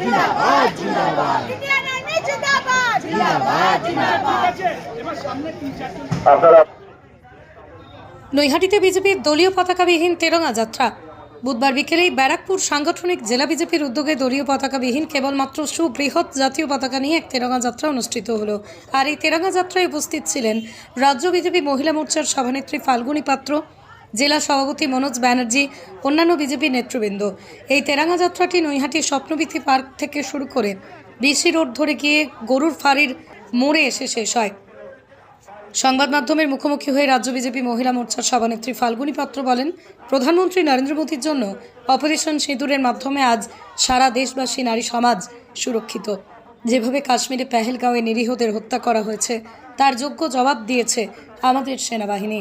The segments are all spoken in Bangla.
জিন্দাবাদ জিন্দাবাদ। জিন্দাবাদ জিন্দাবাদ। জিন্দাবাদ নৈহাটিতে বিজেপির দলীয় পতাকাবিহীন তেরঙ্গা যাত্রা। বুধবার বিকেলেই ব্যারাকপুর সাংগঠনিক জেলা বিজেপির উদ্যোগে দলীয় পতাকাবিহীন কেবলমাত্র সুবৃহৎ জাতীয় পতাকা নিয়ে এক তেরঙ্গা যাত্রা অনুষ্ঠিত হলো। আর এই তেরঙ্গা যাত্রায় উপস্থিত ছিলেন রাজ্য বিজেপি মহিলা মোর্চার সভানেত্রী ফাল্গুনী পাত্র জেলা সভাপতি মনোজ ব্যানার্জি, অন্যান্য বিজেপি নেতৃবৃন্দ। এই তেরাঙ্গা যাত্রাটি নৈহাটি স্বপ্নবীথি পার্ক থেকে শুরু করে বিসি রোড ধরে গিয়ে গরুর ফাঁড়ির মোড়ে এসে শেষ হয়। সংবাদ মাধ্যমের মুখোমুখি হয়ে রাজ্য বিজেপি মহিলা মোর্চার সভানেত্রী ফাল্গুনী পাত্র বলেন, প্রধানমন্ত্রী নরেন্দ্র মোদীর জন্য অপারেশন সিঁদুরের মাধ্যমে আজ সারা দেশবাসী, নারী সমাজ সুরক্ষিত। যেভাবে কাশ্মীরে পেহেলগাঁওয়ে নিরীহদের হত্যা করা হয়েছে, তার যোগ্য জবাব দিয়েছে আমাদের সেনাবাহিনী।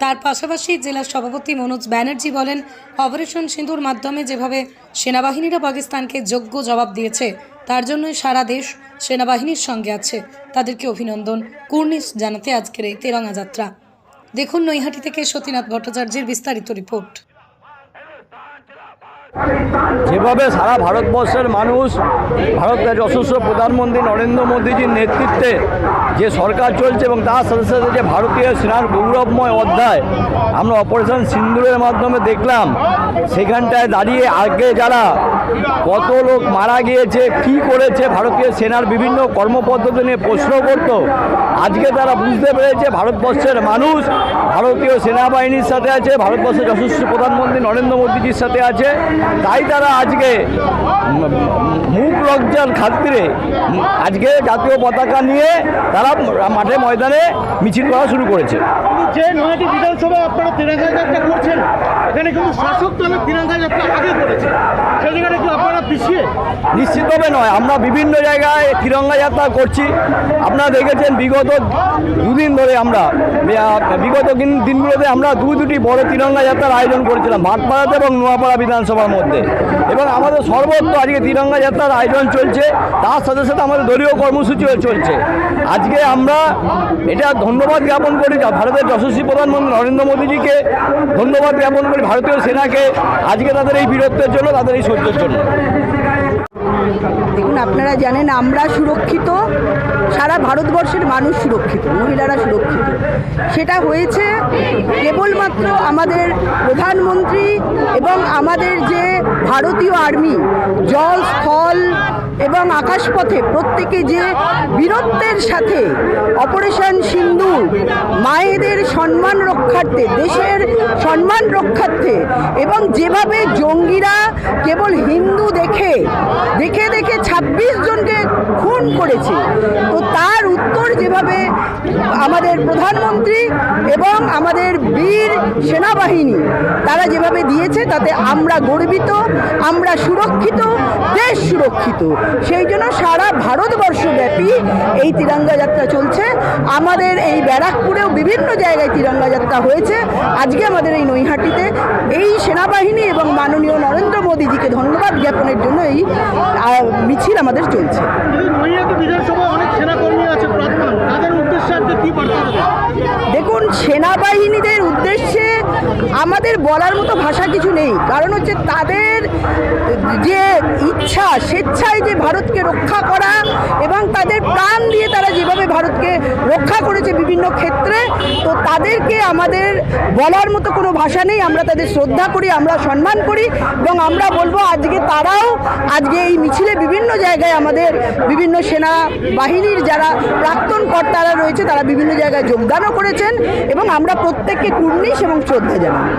তার পাশাপাশি জেলা সভাপতি মনোজ ব্যানার্জি বলেন, অপারেশন সিঁদুর মাধ্যমে যেভাবে সেনাবাহিনীরা পাকিস্তানকে যোগ্য জবাব দিয়েছে, তার জন্যই সারা দেশ সেনাবাহিনীর সঙ্গে আছে। তাদেরকে অভিনন্দন। কুর্নিশ জানাতে আজকের এই তেরঙ্গা যাত্রা। দেখুন নৈহাটি থেকে সতীনাথ ভট্টাচার্যের বিস্তারিত রিপোর্ট। যেভাবে সারা ভারতবর্ষের মানুষ, ভারতের যশস্ব প্রধানমন্ত্রী নরেন্দ্র মোদীজির নেতৃত্বে যে সরকার চলছে এবং তার সাথে সাথে যে ভারতীয় সেনার গৌরবময় অধ্যায়, আমরা অপারেশন সিন্দুরের মাধ্যমে দেখলাম, সেখানটায় দাঁড়িয়ে আগে যারা কত লোক মারা গিয়েছে, কি করেছে, ভারতীয় সেনার বিভিন্ন কর্মপদ্ধতি নিয়ে প্রশ্ন করত। আজকে তারা বুঝতে পেরেছে ভারতবর্ষের মানুষ, ভারতীয় সেনাবাহিনীর সাথে আছে, ভারতবর্ষের যশস্বী প্রধানমন্ত্রী নরেন্দ্র মোদীজির সাথে আছে। তাই তারা আজকে মুখ লজ্জার খাতিরে আজকে জাতীয় পতাকা নিয়ে তারা মাঠে ময়দানে মিছিল করা শুরু করেছে। যে নয়টি বিধানসভায় আপনারা তিরঙ্গা যাত্রা করছেন এখানে কিন্তু শাসক দলের তিরঙ্গা যাত্রা আগে করেছে? কি আপনারা পিছিয়ে? নিশ্চিতভাবে নয়। আমরা বিভিন্ন জায়গায় তিরঙ্গা যাত্রা করছি। আপনারা দেখেছেন বিগত দুদিন ধরে আমরা বিগত দিন- দিনগুলোতে আমরা দু দুটি বড় তিরঙ্গা যাত্রার আয়োজন করেছিলাম। ভাটপাড়াতে এবং নোয়াপাড়া বিধানসভার মধ্যে। এবং আমাদের সর্বত্র আজকে তিরঙ্গা যাত্রার আয়োজন চলছে, তার সাথে সাথে আমাদের দলীয় কর্মসূচিও চলছে। আজকে আমরা এটা ধন্যবাদ জ্ঞাপন করি ভারতের যশস্বী প্রধানমন্ত্রী নরেন্দ্র মোদীজিকে, ধন্যবাদ জ্ঞাপন করি ভারতীয় সেনাকে। আজকে তাদের এই বীরত্বের জন্য, তাদের এই সহ্যের জন্য। দেখুন, আপনারা জানেন আমরা সুরক্ষিত, সারা ভারতবর্ষের মানুষ সুরক্ষিত, মহিলারা সুরক্ষিত। সেটা হয়েছে কেবলমাত্র আমাদের প্রধানমন্ত্রী এবং আমাদের যে ভারতীয় আর্মি, জল, স্থল এবং আকাশপথে প্রত্যেকে যে বীরত্বের সাথে অপারেশন সিন্ধু, মায়েদের সম্মান রক্ষার্থে, দেশের সম্মান রক্ষার্থে এবং যেভাবে জঙ্গিরা কেবল হিন্দু দেখে দেখে দেখে ২৬ জনকে খুন করেছে, তো তার উত্তর যেভাবে আমাদের প্রধানমন্ত্রী এবং আমাদের বীর সেনাবাহিনী, তারা যেভাবে দিয়েছে, তাতে আমরা গর্বিত, আমরা সুরক্ষিত, দেশ সুরক্ষিত। সেই জন্য সারা ভারতবর্ষব্যাপী এই তিরঙ্গা যাত্রা চলছে। আমাদের এই ব্যারাকপুরেও বিভিন্ন জায়গায় তিরঙ্গা যাত্রা হয়েছে। আজকে আমাদের এই নৈহাটিতে এই সেনাবাহিনী এবং মাননীয় নরেন্দ্র মোদীজিকে ধন্যবাদ জ্ঞাপনের জন্য এই মিছিল আমাদের চলছে। বিধানসভায় অনেক সেনাকর্মী আছে প্রাক্তন তাদের উদ্দেশ্যে আজকে কি বার্তা দেবেন দেখুন সেনাবাহিনীদের উদ্দেশ্যে আমাদের বলার মতো ভাষা কিছু নেই। কারণ হচ্ছে তাদের যে ইচ্ছা, স্বেচ্ছায় যে ভারতকে রক্ষা করা এবং তাদের প্রাণ দিয়ে তারা যেভাবে ভারতকে রক্ষা করেছে বিভিন্ন ক্ষেত্রে তো তাদেরকে আমাদের বলার মতো কোনো ভাষা নেই, আমরা তাদের শ্রদ্ধা করি, আমরা সম্মান করি এবং আমরা বলব আজকে তারাও আজকে এই মিছিলে বিভিন্ন জায়গায় আমাদের বিভিন্ন সেনা বাহিনীর যারা প্রাক্তন কর্তারা রয়েছে, তারা বিভিন্ন জায়গায় যোগদানও করেছেন এবং আমরা প্রত্যেককে কুর্নিশ এবং শ্রদ্ধা জানাই।